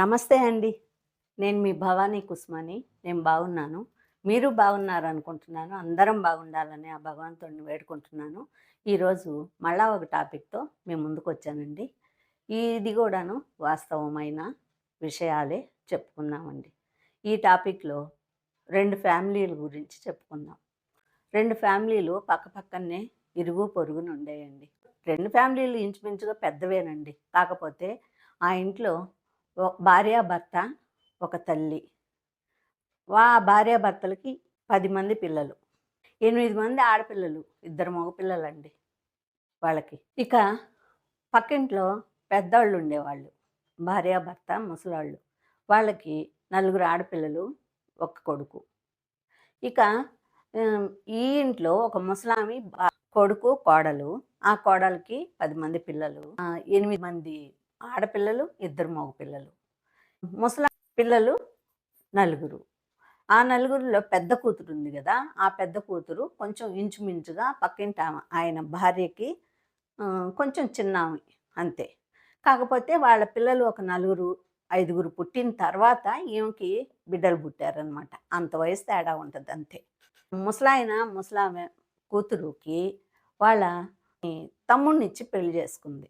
నమస్తే అండి. నేను మీ భవానీ కుస్మాని. నేను బాగున్నాను. మీరు బాగున్నారు అనుకుంటున్నాను అందరం బాగుండాలని ఆ భగవంతుడిని వేడుకుంటున్నాను. ఈరోజు మళ్ళా ఒక టాపిక్తో మేము ముందుకు వచ్చానండి ఇది కూడాను వాస్తవమైన విషయాలే చెప్పుకుందామండి. ఈ టాపిక్లో రెండు ఫ్యామిలీల గురించి చెప్పుకుందాం. రెండు ఫ్యామిలీలు పక్కపక్కనే ఇరుగు పొరుగును ఉండేయండి రెండు ఫ్యామిలీలు ఇంచుమించుగా పెద్దవేనండి. కాకపోతే ఆ ఇంట్లో భార్యాభర్త ఒక తల్లి. వా భార్యాభర్తలకి పది మంది పిల్లలు. ఎనిమిది మంది ఆడపిల్లలు. ఇద్దరు మగపిల్లలండి వాళ్ళకి. ఇక పక్కింట్లో పెద్దవాళ్ళు ఉండేవాళ్ళు. భార్యాభర్త ముసలాళ్ళు. వాళ్ళకి నలుగురు ఆడపిల్లలు ఒక కొడుకు. ఇక ఈ ఇంట్లో ఒక ముసలామి బా- కొడుకు కోడలు. ఆ కోడలికి పది మంది పిల్లలు. ఎనిమిది మంది ఆడపిల్లలు ఇద్దరు మగ పిల్లలు ముసలా పిల్లలు నలుగురు. ఆ నలుగురిలో పెద్ద కూతురు ఉంది కదా ఆ పెద్ద కూతురు కొంచెం ఇంచుమించుగా పక్కింటి ఆయన భార్యకి కొంచెం చిన్న ఆమె అంతే. కాకపోతే వాళ్ళ పిల్లలు ఒక నలుగురు ఐదుగురు పుట్టిన తర్వాత ఈమెకి బిడ్డలు పుట్టారనమాట అంత వయసు తేడా ఉంటుంది అంతే. ముసలాయన ముసలామె కూతురుకి వాళ్ళ తమ్ముడినిచ్చి పెళ్ళి చేసుకుంది.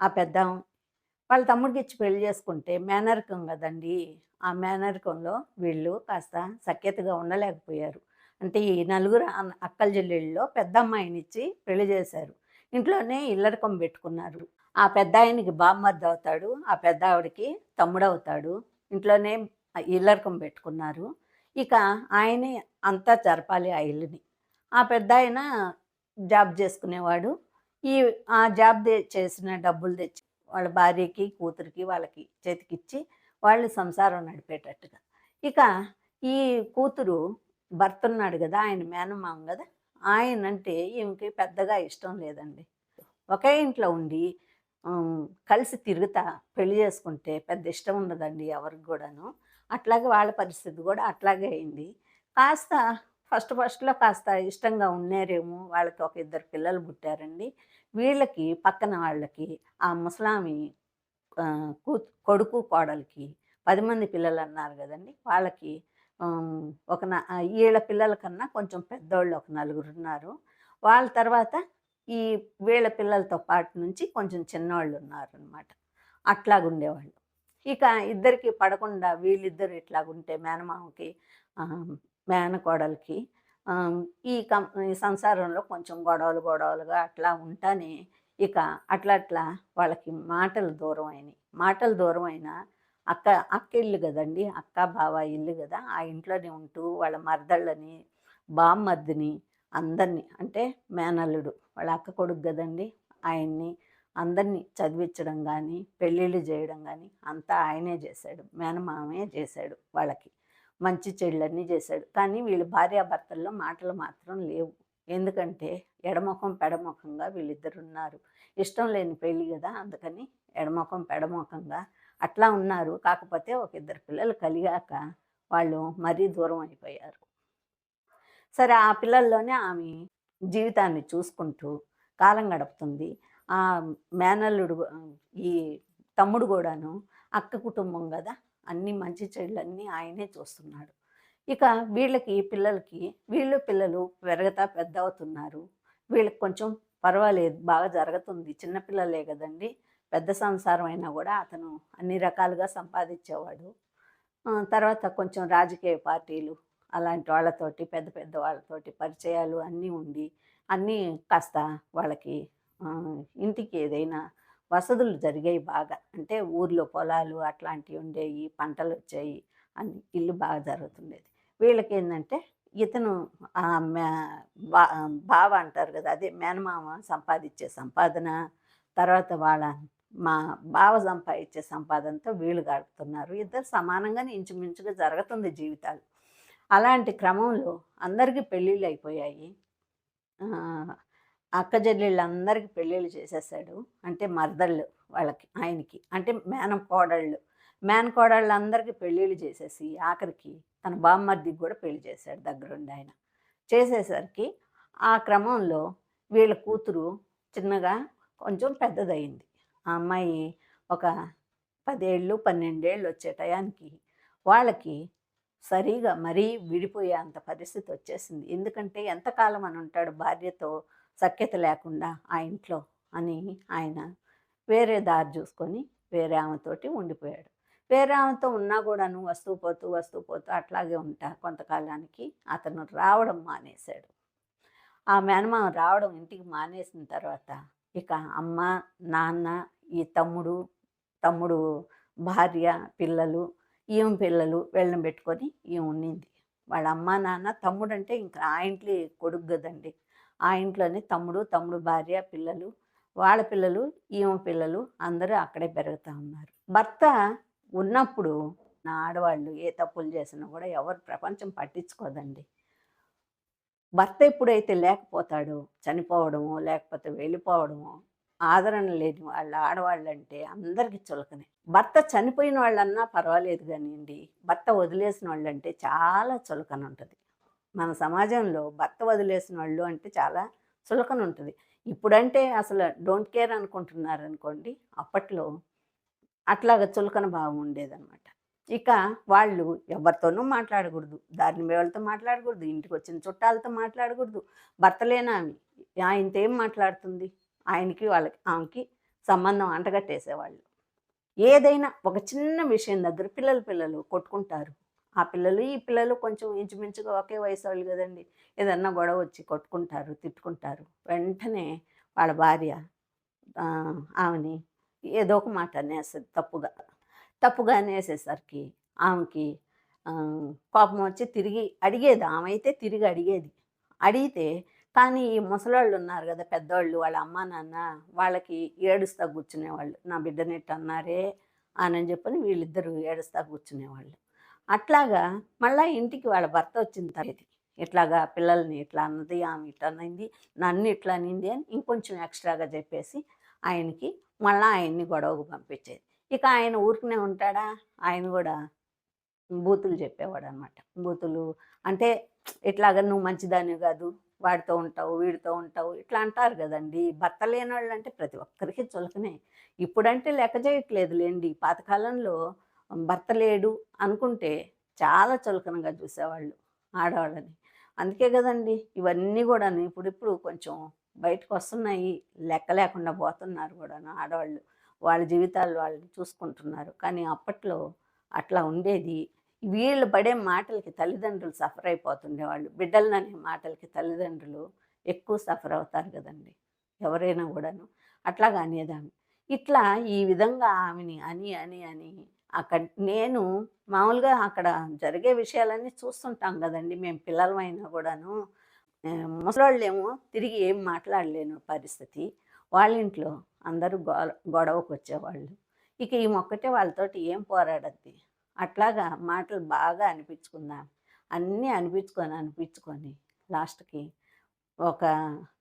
ఆ పెద్ద. వాళ్ళ తమ్ముడికి ఇచ్చి పెళ్ళి చేసుకుంటే మేనరకం కదండి. ఆ మేనరకంలో వీళ్ళు కాస్త సఖ్యతగా ఉండలేకపోయారు. అంటే ఈ నలుగురు అక్కల చెల్లెళ్ళలో పెద్ద అమ్మాయినిచ్చి పెళ్ళి చేశారు. ఇంట్లోనే ఇల్లరకం పెట్టుకున్నారు. ఆ పెద్ద ఆయనకి బామ్మర్ది అవుతాడు. ఆ పెద్ద ఆవిడకి తమ్ముడు అవుతాడు ఇంట్లోనే ఇల్లరకం పెట్టుకున్నారు. ఇక ఆయనే అంతా జరపాలి ఆ ఇల్లుని. ఆ పెద్ద ఆయన జాబ్ చేసుకునేవాడు. ఈ ఆ జాబ్ చేసిన డబ్బులు తెచ్చి వాళ్ళ భార్యకి కూతురికి వాళ్ళకి చేతికిచ్చి వాళ్ళు సంసారం నడిపేటట్టుగా. ఇక ఈ కూతురు భర్త ఉన్నాడు కదా ఆయన మేనమామ కదా ఆయన అంటే ఈమెకి పెద్దగా ఇష్టం లేదండి. ఒకే ఇంట్లో ఉండి కలిసి తిరుగుతా పెళ్ళి చేసుకుంటే పెద్ద ఇష్టం ఉండదండి ఎవరికి కూడాను. అట్లాగే వాళ్ళ పరిస్థితి కూడా అట్లాగే అయింది. కాస్త ఫస్ట్ ఫస్ట్లో కాస్త ఇష్టంగా ఉన్నారేమో వాళ్ళకి ఒక ఇద్దరు పిల్లలు పుట్టారండి. వీళ్ళకి పక్కన వాళ్ళకి ఆ ముసలామి కూ కొడుకు కోడలికి పది మంది పిల్లలు అన్నారు కదండి. వాళ్ళకి ఒక నా- వీళ్ళ పిల్లల కన్నా కొంచెం పెద్దోళ్ళు ఒక నలుగురు ఉన్నారు. వాళ్ళ తర్వాత ఈ వీళ్ళ పిల్లలతో పాటు నుంచి కొంచెం చిన్నవాళ్ళు ఉన్నారనమాట అట్లాగుండేవాళ్ళు. ఇక ఇద్దరికి పడకుండా వీళ్ళిద్దరు ఇట్లాగుంటే మేనమామకి మేనకోడలకి. ఈ కం ఈ సంసారంలో కొంచెం గొడవలు గొడవలుగా అట్లా ఉంటానే ఇక అట్లా అట్లా వాళ్ళకి మాటలు దూరం అయినాయి. మాటలు దూరం అయినా అక్క అక్క ఇల్లు కదండి అక్క బావ ఇల్లు కదా ఆ ఇంట్లోనే ఉంటూ వాళ్ళ మరదళ్ళని బామ్మద్దిని అందరినీ అంటే మేనల్లుడు వాళ్ళ అక్క కొడుకు కదండి ఆయన్ని అందరినీ చదివించడం కానీ పెళ్ళిళ్ళు చేయడం కానీ అంతా ఆయనే చేశాడు మేనమామే చేశాడు వాళ్ళకి. మంచి చెడులన్నీ చేశాడు. కానీ వీళ్ళు భార్యాభర్తల్లో మాటలు మాత్రం లేవు. ఎందుకంటే ఎడమొఖం పెడమొఖంగా వీళ్ళిద్దరు ఉన్నారు ఇష్టం లేని పెళ్ళి కదా అందుకని ఎడమొఖం పెడమొఖంగా అట్లా ఉన్నారు. కాకపోతే ఒక ఇద్దరు పిల్లలు కలిగాక వాళ్ళు మరీ దూరం అయిపోయారు. సరే ఆ పిల్లల్లోనే ఆమె జీవితాన్ని చూసుకుంటూ కాలం గడుపుతుంది. ఆ మేనల్లుడు ఈ తమ్ముడు కూడాను అక్క కుటుంబం కదా అన్ని మంచి చెడులన్నీ ఆయనే చూస్తున్నాడు. ఇక వీళ్ళకి పిల్లలకి వీళ్ళు పిల్లలు పెరగతా పెద్ద అవుతున్నారు వీళ్ళకి కొంచెం పర్వాలేదు బాగా జరుగుతుంది. చిన్నపిల్లలే కదండి. పెద్ద సంసారం అయినా కూడా అతను అన్ని రకాలుగా సంపాదించేవాడు. తర్వాత కొంచెం రాజకీయ పార్టీలు అలాంటి వాళ్ళతోటి పెద్ద పెద్ద వాళ్ళతోటి పరిచయాలు అన్నీ ఉండి అన్నీ కాస్త వాళ్ళకి ఇంటికి ఏదైనా వసతులు జరిగాయి బాగా. అంటే ఊర్లో పొలాలు అట్లాంటివి ఉండేవి పంటలు వచ్చాయి అన్ని ఇల్లు బాగా జరుగుతుండేది. వీళ్ళకి ఏంటంటే ఇతను బా బావ అంటారు కదా అదే మేనమామ సంపాదించే సంపాదన తర్వాత వాళ్ళ మా బావ సంపాదించే సంపాదనతో వీళ్ళు గడుపుతున్నారు. ఇద్దరు సమానంగానే ఇంచుమించుగా జరుగుతుంది జీవితాలు. అలాంటి క్రమంలో అందరికీ పెళ్ళిళ్ళు అయిపోయాయి. అక్క చెల్లెళ్ళందరికీ పెళ్ళిళ్ళు చేసేసాడు. అంటే మరదళ్ళు వాళ్ళకి ఆయనకి. అంటే మేనం కోడళ్ళు. మేన కోడళ్ళందరికీ పెళ్ళిళ్ళు చేసేసి ఆఖరికి తన బామ్మర్దికి కూడా పెళ్ళి చేశాడు దగ్గరుండి ఆయన. చేసేసరికి ఆ క్రమంలో వీళ్ళ కూతురు చిన్నగా కొంచెం పెద్దదయింది. ఆ అమ్మాయి ఒక పదేళ్ళు పన్నెండేళ్ళు వచ్చే టయానికి వాళ్ళకి సరిగా మరీ విడిపోయే అంత పరిస్థితి వచ్చేసింది. ఎందుకంటే ఎంతకాలం అని ఉంటాడు భార్యతో సఖ్యత లేకుండా ఆ ఇంట్లో అని ఆయన వేరే దారి చూసుకొని వేరే ఆమెతోటి ఉండిపోయాడు. వేరే ఆమెతో ఉన్నా కూడాను వస్తూ పోతూ వస్తూ పోతూ అట్లాగే ఉంటా. కొంతకాలానికి అతను రావడం మానేశాడు. ఆ మేనమామ రావడం ఇంటికి మానేసిన తర్వాత ఇక అమ్మ నాన్న ఈ తమ్ముడు తమ్ముడు భార్య పిల్లలు ఈమె పిల్లలు వెళ్ళని పెట్టుకొని ఈమె ఉండింది. వాళ్ళ అమ్మ నాన్న తమ్ముడు అంటే ఇంకా ఆ ఇంట్లో కొడుకు కదండి. ఆ ఇంట్లోనే తమ్ముడు తమ్ముడు భార్య పిల్లలు వాళ్ళ పిల్లలు ఈమె పిల్లలు అందరూ అక్కడే పెరుగుతూ ఉన్నారు. భర్త ఉన్నప్పుడు నా ఆడవాళ్ళు ఏ తప్పులు చేసినా కూడా ఎవరు ప్రపంచం పట్టించుకోదండి. భర్త ఎప్పుడైతే లేకపోతాడో చనిపోవడమో లేకపోతే వెళ్ళిపోవడమో ఆదరణ లేని వాళ్ళ ఆడవాళ్ళు అంటే అందరికీ చులకనే. భర్త చనిపోయిన వాళ్ళన్నా పర్వాలేదు కానివ్వండి భర్త వదిలేసిన వాళ్ళంటే చాలా చులకన ఉంటుంది మన సమాజంలో భర్త వదిలేసిన వాళ్ళు అంటే చాలా చులకన ఉంటుంది ఇప్పుడంటే అసలు డోంట్ కేర్ అనుకుంటున్నారు అనుకోండి అప్పట్లో అట్లాగా చులకన భావం ఉండేదన్నమాట. ఇక వాళ్ళు ఎవరితోనూ మాట్లాడకూడదు. దారిని వాళ్ళతో మాట్లాడకూడదు. ఇంటికి వచ్చిన చుట్టాలతో మాట్లాడకూడదు. భర్త లేనామి ఆయనతో ఏం మాట్లాడుతుంది? ఆయనకి వాళ్ళకి ఆమెకి సంబంధం అంటగట్టేసేవాళ్ళు. ఏదైనా ఒక చిన్న విషయం దగ్గర పిల్లలు పిల్లలు కొట్టుకుంటారు. ఆ పిల్లలు ఈ పిల్లలు కొంచెం ఇంచుమించుగా ఒకే వయసు వాళ్ళు కదండి. ఏదన్నా గొడవ వచ్చి కొట్టుకుంటారు తిట్టుకుంటారు వెంటనే వాళ్ళ భార్య ఆమెని ఏదో ఒక మాట అనేస్తుంది తప్పుగా. తప్పుగా అనేసేసరికి ఆమెకి కోపం వచ్చి తిరిగి అడిగేది ఆమె అయితే తిరిగి అడిగేది. అడిగితే కానీ ఈ ముసలాళ్ళు ఉన్నారు కదా పెద్దవాళ్ళు వాళ్ళ అమ్మ నాన్న వాళ్ళకి ఏడుస్తా కూర్చునేవాళ్ళు. నా బిడ్డనెట్టు అన్నారే అని చెప్పని వీళ్ళిద్దరూ ఏడుస్తా కూర్చునేవాళ్ళు. అట్లాగా మళ్ళా ఇంటికి వాళ్ళ భర్త వచ్చిన తర్వాత ఇట్లాగా పిల్లల్ని ఇట్లా అన్నది ఆమె ఇట్లా అన్నది నన్ను ఇట్లా అనింది అని ఇంకొంచెం ఎక్స్ట్రాగా చెప్పేసి ఆయనకి మళ్ళీ ఆయన్ని గొడవకు పంపించేది. ఇక ఆయన ఊరికనే ఉంటాడా? ఆయన కూడా బూతులు చెప్పేవాడు అనమాట బూతులు అంటే ఇట్లాగా నువ్వు మంచిదాని కాదు వాడితో ఉంటావు వీడితో ఉంటావు ఇట్లా అంటారు కదండి. భర్త లేని వాళ్ళు అంటే ప్రతి ఒక్కరికి చులకనే. ఇప్పుడంటే లెక్క చేయట్లేదు లేండి. పాతకాలంలో భర్త లేడు అనుకుంటే చాలా చులకనగా చూసేవాళ్ళు ఆడవాళ్ళని. అందుకే కదండి ఇవన్నీ కూడా ఇప్పుడిప్పుడు కొంచెం బయటకు వస్తున్నాయి లెక్క లేకుండా పోతున్నారు కూడా ఆడవాళ్ళు. వాళ్ళ జీవితాలు వాళ్ళు చూసుకుంటున్నారు. కానీ అప్పట్లో అట్లా ఉండేది. వీళ్ళు పడే మాటలకి తల్లిదండ్రులు సఫర్ అయిపోతుండేవాళ్ళు. బిడ్డలను అనే మాటలకి తల్లిదండ్రులు ఎక్కువ సఫర్ అవుతారు కదండి ఎవరైనా కూడాను. అట్లాగా అనేదాన్ని. ఇట్లా ఈ విధంగా ఆమెని అని అని అని అక్కడ నేను మామూలుగా అక్కడ జరిగే విషయాలన్నీ చూస్తుంటాం కదండి మేము పిల్లలమైనా కూడాను. ముసలాళ్ళేమో ముసలోళ్ళేమో తిరిగి ఏం మాట్లాడలేను పరిస్థితి. వాళ్ళ ఇంట్లో అందరూ గొ గొడవకు వచ్చేవాళ్ళు. ఇక ఈ మొక్కటే వాళ్ళతోటి ఏం పోరాడద్ది. అట్లాగా మాటలు బాగా అనిపించుకున్నాను అన్నీ అనిపించుకొని అనిపించుకొని లాస్ట్కి ఒక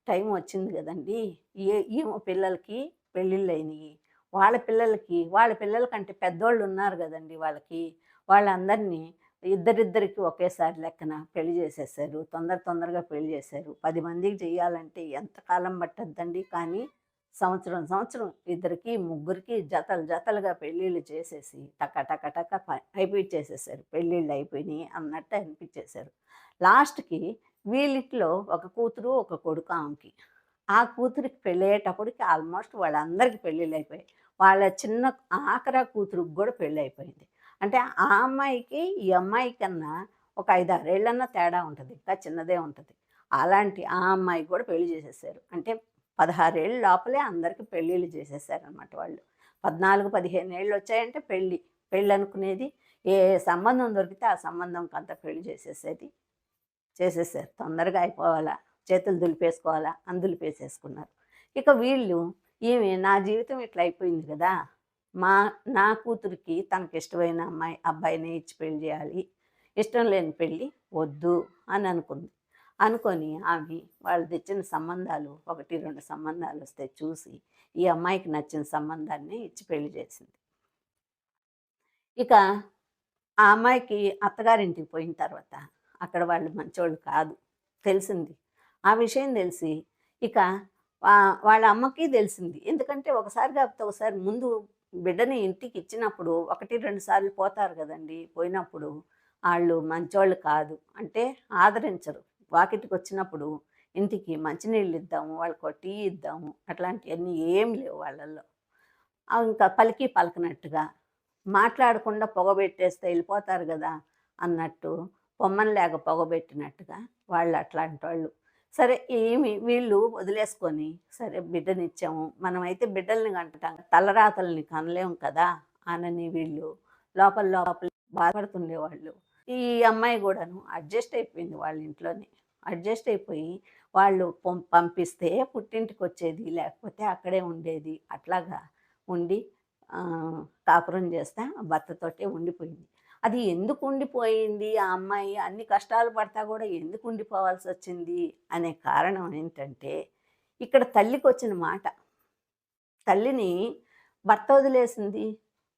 టైం వచ్చింది కదండి. ఏ ఈ పిల్లలకి పెళ్ళిళ్ళు అయినాయి వాళ్ళ పిల్లలకి వాళ్ళ పిల్లల కంటే పెద్దోళ్ళు ఉన్నారు కదండి వాళ్ళకి. వాళ్ళందరినీ ఇద్దరిద్దరికి ఒకేసారి లెక్కన పెళ్ళి చేసేసారు. తొందర తొందరగా పెళ్ళి చేశారు. పది మందికి చేయాలంటే ఎంత కాలం పట్టద్దండి? కానీ సంవత్సరం సంవత్సరం ఇద్దరికి ముగ్గురికి జతలు జతలుగా పెళ్ళిళ్ళు చేసేసి టక టక టక ప- అయిపోయిచ్చేసేసారు. పెళ్ళిళ్ళు అయిపోయినాయి అన్నట్టు అనిపించేశారు లాస్ట్కి వీళ్ళిట్లో ఒక కూతురు ఒక కొడుకు ఆమెకి. ఆ కూతురికి పెళ్ళయ్యేటప్పటికి ఆల్మోస్ట్ వాళ్ళందరికీ పెళ్ళిళ్ళు అయిపోయాయి. వాళ్ళ చిన్న ఆఖరా కూతురు కూడా పెళ్ళి అయిపోయింది. అంటే ఆ అమ్మాయికి ఈ అమ్మాయి కన్నా ఒక ఐదారేళ్ళన్నా తేడా ఉంటుంది ఇంకా చిన్నదే ఉంటుంది. అలాంటి ఆ అమ్మాయికి కూడా పెళ్ళి చేసేసారు. అంటే పదహారేళ్ళ లోపలే అందరికీ పెళ్ళిళ్ళు చేసేసారు అనమాట వాళ్ళు. పద్నాలుగు పదిహేను ఏళ్ళు వచ్చాయంటే పెళ్ళి పెళ్ళి అనుకునేది. ఏ సంబంధం దొరికితే ఆ సంబంధం అంత పెళ్ళి చేసేసేది. చేసేసారు. తొందరగా అయిపోవాలా చేతులు దులిపేసుకోవాలా అని దులిపేసేసుకున్నారు ఇక వీళ్ళు ఈమె నా జీవితం ఇట్లా అయిపోయింది కదా! మా నా కూతురికి తనకి ఇష్టమైన అమ్మాయి అబ్బాయినే ఇచ్చి పెళ్ళి చేయాలి. ఇష్టం లేని పెళ్ళి వద్దు అని అనుకుంది. అనుకొని ఆమె వాళ్ళు తెచ్చిన సంబంధాలు ఒకటి రెండు సంబంధాలు వస్తే చూసి ఈ అమ్మాయికి నచ్చిన సంబంధాన్ని ఇచ్చి పెళ్ళి చేసింది. ఇక ఆ అమ్మాయికి అత్తగారింటికి పోయిన తర్వాత అక్కడ వాళ్ళు మంచోళ్ళు కాదు. తెలిసింది. ఆ విషయం తెలిసి ఇక వాళ్ళ అమ్మకి తెలిసింది. ఎందుకంటే ఒకసారి కాకపోతే ఒకసారి ముందు బిడ్డని ఇంటికి ఇచ్చినప్పుడు ఒకటి రెండు సార్లు పోతారు కదండి పోయినప్పుడు వాళ్ళు మంచోళ్ళు కాదు. అంటే ఆదరించరు. వాకిటికి వచ్చినప్పుడు ఇంటికి మంచినీళ్ళు ఇద్దాము వాళ్ళకు టీ ఇద్దాము అట్లాంటివన్నీ ఏం లేవు వాళ్ళల్లో. ఆ ఇంకా పలికి పలకనట్టుగా మాట్లాడకుండా పొగబెట్టేస్తే వెళ్ళిపోతారు కదా అన్నట్టు పొమ్మని లేక పొగబెట్టినట్టుగా వాళ్ళు అట్లాంటి వాళ్ళు సరే ఏమి వీళ్ళు వదిలేసుకొని సరే బిడ్డనిచ్చాము మనమైతే బిడ్డల్ని కంటాం తలరాతల్ని కనలేము కదా అనని వీళ్ళు లోపల లోపల బాధపడుతుండేవాళ్ళు. ఈ అమ్మాయి కూడాను అడ్జస్ట్ అయిపోయింది వాళ్ళ ఇంట్లోనే. అడ్జస్ట్ అయిపోయి వాళ్ళు పం- పంపిస్తే పుట్టింటికి వచ్చేది లేకపోతే అక్కడే ఉండేది. అట్లాగా ఉండి కాపురం చేస్తే భర్తతోటే ఉండిపోయింది. అది ఎందుకు ఉండిపోయింది? ఆ అమ్మాయి అన్ని కష్టాలు పడతా కూడా ఎందుకు ఉండిపోవాల్సి వచ్చింది? అనే కారణం ఏంటంటే ఇక్కడ తల్లికి వచ్చిన మాట. తల్లిని భర్త వదిలేసింది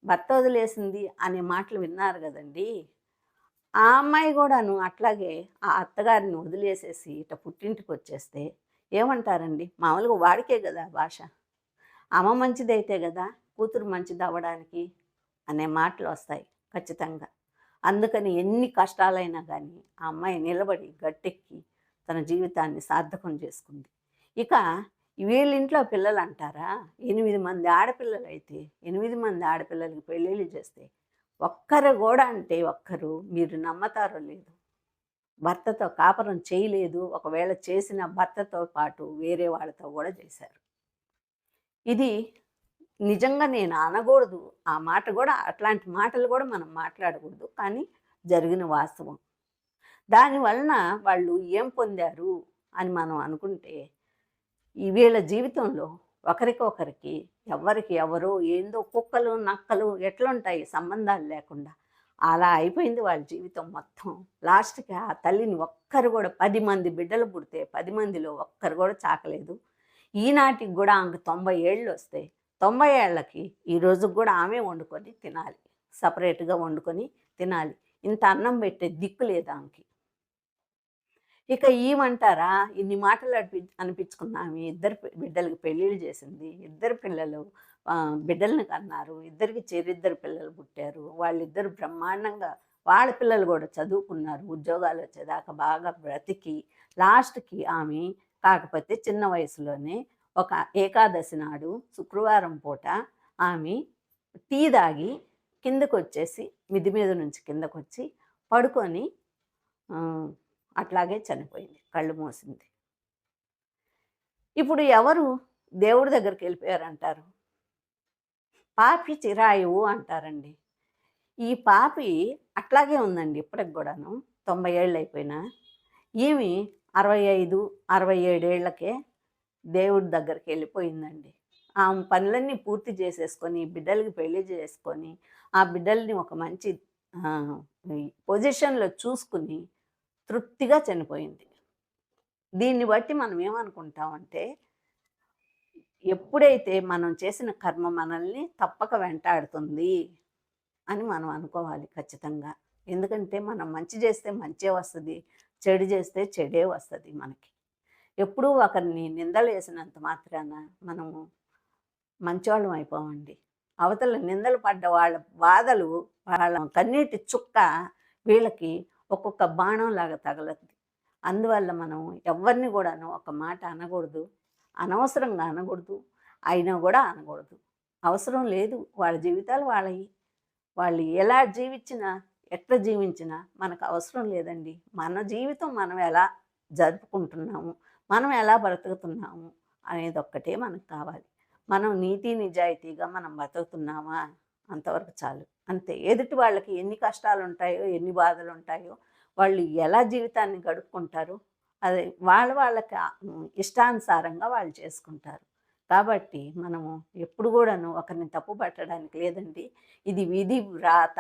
భర్త వదిలేసింది అనే మాటలు విన్నారు కదండి. ఆ అమ్మాయి కూడాను అట్లాగే ఆ అత్తగారిని వదిలేసేసి ఇట పుట్టింటికి వచ్చేస్తే ఏమంటారండి? మామూలుగా వాడికే కదా భాష. అమ్మ మంచిదైతే కదా కూతురు మంచిది అవ్వడానికి అనే మాటలు వస్తాయి ఖచ్చితంగా. అందుకని ఎన్ని కష్టాలైనా కానీ ఆ అమ్మాయి నిలబడి గట్టెక్కి తన జీవితాన్ని సార్థకం చేసుకుంది. ఇక వీళ్ళింట్లో పిల్లలు అంటారా ఎనిమిది మంది ఆడపిల్లలు అయితే ఎనిమిది మంది ఆడపిల్లలకి పెళ్ళిళ్ళు చేస్తే ఒక్కరు కూడా అంటే ఒక్కరు మీరు నమ్మతారో లేదు? భర్తతో కాపురం చేయలేదు ఒకవేళ చేసిన భర్తతో పాటు వేరే వాళ్ళతో కూడా చేశారు. ఇది నిజంగా నేను అనకూడదు. ఆ మాట కూడా అట్లాంటి మాటలు కూడా మనం మాట్లాడకూడదు. కానీ జరిగిన వాస్తవం. దానివలన వాళ్ళు ఏం పొందారు అని మనం అనుకుంటే ఈ వీళ్ళ జీవితంలో ఒకరికొకరికి ఎవరికి ఎవరో ఏందో కుక్కలు నక్కలు ఎట్లుంటాయి సంబంధాలు లేకుండా అలా అయిపోయింది వాళ్ళ జీవితం మొత్తం. లాస్ట్కి ఆ తల్లిని ఒక్కరు కూడా పది మంది బిడ్డలు పుడితే పది మందిలో ఒక్కరు కూడా చాకలేదు. ఈనాటికి కూడా ఆమెకు తొంభై ఏళ్ళు వస్తాయి తొంభై ఏళ్ళకి ఈ కూడా ఆమె వండుకొని తినాలి. సపరేట్గా వండుకొని తినాలి. ఇంత అన్నం పెట్టే దిక్కు లేదు ఆమెకి. ఇక ఈమంటారా? ఇన్ని మాటలు అనిపి అనిపించుకున్న ఆమె ఇద్దరు పి- బిడ్డలకి పెళ్ళిళ్ళు చేసింది. ఇద్దరు పిల్లలు బిడ్డలను కన్నారు. ఇద్దరికి చేరిద్దరు పిల్లలు పుట్టారు. వాళ్ళిద్దరు బ్రహ్మాండంగా వాళ్ళ పిల్లలు కూడా చదువుకున్నారు. ఉద్యోగాలు వచ్చేదాకా బాగా బ్రతికి లాస్ట్కి ఆమె కాకపోతే చిన్న వయసులోనే ఒక ఏకాదశి నాడు శుక్రవారం పూట ఆమె టీ తాగి కిందకు వచ్చేసి మిది మీద నుంచి కిందకు వచ్చి పడుకొని అట్లాగే చనిపోయింది కళ్ళు మూసింది. ఇప్పుడు ఎవరు దేవుడి దగ్గరికి వెళ్ళిపోయారంటారు? పాపి చిరాయువు అంటారండి. ఈ పాపి అట్లాగే ఉందండి ఇప్పటికి కూడాను తొంభై ఏళ్ళు అయిపోయినా. ఈమె అరవై ఐదు అరవై ఏడేళ్ళకే దేవుడి దగ్గరికి వెళ్ళిపోయిందండి. ఆమె పనులన్నీ పూర్తి చేసేసుకొని బిడ్డలకి పెళ్ళి చేసుకొని ఆ బిడ్డల్ని ఒక మంచి పొజిషన్లో చూసుకుని తృప్తిగా చనిపోయింది. దీన్ని బట్టి మనం ఏమనుకుంటామంటే ఎప్పుడైతే మనం చేసిన కర్మ మనల్ని తప్పక వెంటాడుతుంది అని మనం అనుకోవాలి ఖచ్చితంగా. ఎందుకంటే మనం మంచి చేస్తే మంచే వస్తుంది చెడు చేస్తే చెడే వస్తుంది మనకి. ఎప్పుడూ ఒకరిని నిందలు వేసినంత మాత్రాన మనము మంచోళ్ళం అయిపోమండి. అవతల నిందలు పడ్డ వాళ్ళ బాధలు వాళ్ళ కన్నీటి చుక్క వీళ్ళకి ఒక్కొక్క బాణం లాగా తగలద్ది. అందువల్ల మనం ఎవరిని కూడాను ఒక మాట అనకూడదు. అనవసరంగా అనకూడదు. అయినా కూడా అనకూడదు. అవసరం లేదు. వాళ్ళ జీవితాలు వాళ్ళవి వాళ్ళు ఎలా జీవించినా ఎట్లా జీవించినా మనకు అవసరం లేదండి. మన జీవితం మనం ఎలా జరుపుకుంటున్నాము మనం ఎలా బ్రతుకుతున్నాము అనేది ఒక్కటే మనకు కావాలి. మనం నీతి నిజాయితీగా మనం బ్రతుకుతున్నామా? అంతవరకు చాలు. అంతే. ఎదుటి వాళ్ళకి ఎన్ని కష్టాలు ఉంటాయో ఎన్ని బాధలు ఉంటాయో వాళ్ళు ఎలా జీవితాన్ని గడుపుకుంటారు? అది వాళ్ళ వాళ్ళకి ఇష్టానుసారంగా వాళ్ళు చేసుకుంటారు. కాబట్టి మనము ఎప్పుడు కూడాను ఒకరిని తప్పు పట్టడానికి లేదండి ఇది విధి వ్రాత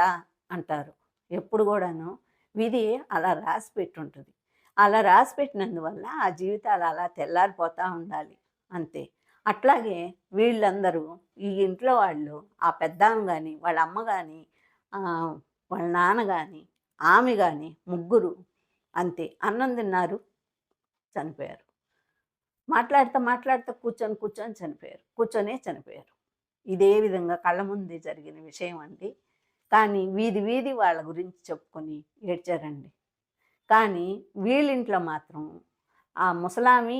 అంటారు. ఎప్పుడు కూడాను విధి అలా రాసి పెట్టుంటుంది. అలా రాసి పెట్టినందువల్ల ఆ జీవితాలు అలా తెల్లారిపోతూ ఉండాలి. అంతే. అట్లాగే వీళ్ళందరూ ఈ ఇంట్లో వాళ్ళు ఆ పెద్దామె కానీ వాళ్ళ అమ్మ కానీ వాళ్ళ నాన్న కానీ ఆమె కానీ ముగ్గురు అంతే. అన్నం తిన్నారు చనిపోయారు. మాట్లాడుతూ మాట్లాడుతూ కూర్చొని కూర్చొని చనిపోయారు. కూర్చొనే చనిపోయారు. ఇదే విధంగా కళ్ళ ముందే జరిగిన విషయం అండి. కానీ వీధి వీధి వాళ్ళ గురించి చెప్పుకొని ఏడ్చారండి. కానీ వీళ్ళింట్లో మాత్రం ఆ ముసలామి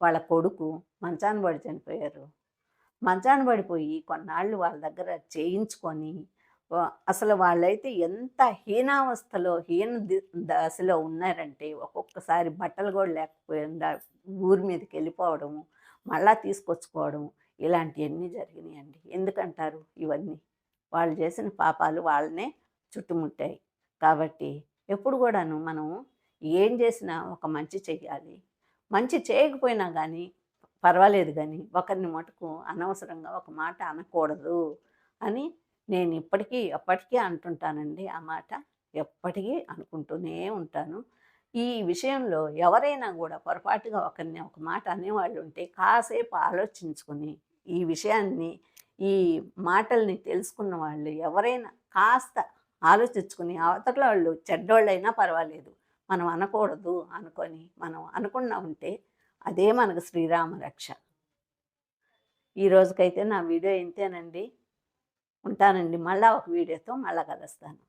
వాళ్ళ కొడుకు మంచాన పడి చనిపోయారు. మంచాన పడిపోయి కొన్నాళ్ళు వాళ్ళ దగ్గర చేయించుకొని అసలు వాళ్ళైతే ఎంత హీనావస్థలో హీన దశలో ఉన్నారంటే ఒక్కొక్కసారి బట్టలు కూడా లేకపోయిందా ఊరి మీదకి వెళ్ళిపోవడము మళ్ళా తీసుకొచ్చుకోవడము ఇలాంటివన్నీ జరిగినాయండి. ఎందుకంటారు? ఇవన్నీ. వాళ్ళు చేసిన పాపాలు వాళ్ళనే చుట్టుముట్టాయి. కాబట్టి ఎప్పుడు కూడాను మనం ఏం చేసినా ఒక మంచి చెయ్యాలి. మంచి చేయకపోయినా కానీ పర్వాలేదు కానీ ఒకరిని మటుకు అనవసరంగా ఒక మాట అనకూడదు అని నేను ఇప్పటికీ ఎప్పటికీ అంటుంటానండి. ఆ మాట ఎప్పటికీ అనుకుంటూనే ఉంటాను. ఈ విషయంలో ఎవరైనా కూడా పొరపాటుగా ఒకరిని ఒక మాట అనేవాళ్ళు ఉంటే కాసేపు ఆలోచించుకొని ఈ విషయాన్ని ఈ మాటల్ని తెలుసుకున్న వాళ్ళు ఎవరైనా కాస్త ఆలోచించుకుని అవతల వాళ్ళు చెడ్డోళ్ళైనా పర్వాలేదు. మనం అనకూడదు అనుకొని మనం అనుకున్నా ఉంటే అదే మనకు శ్రీరామ రక్ష. ఈ రోజుకైతే నా వీడియో ఇంతేనండి. ఉంటానండి. మళ్ళా ఒక వీడియోతో మళ్ళా కలుస్తాను.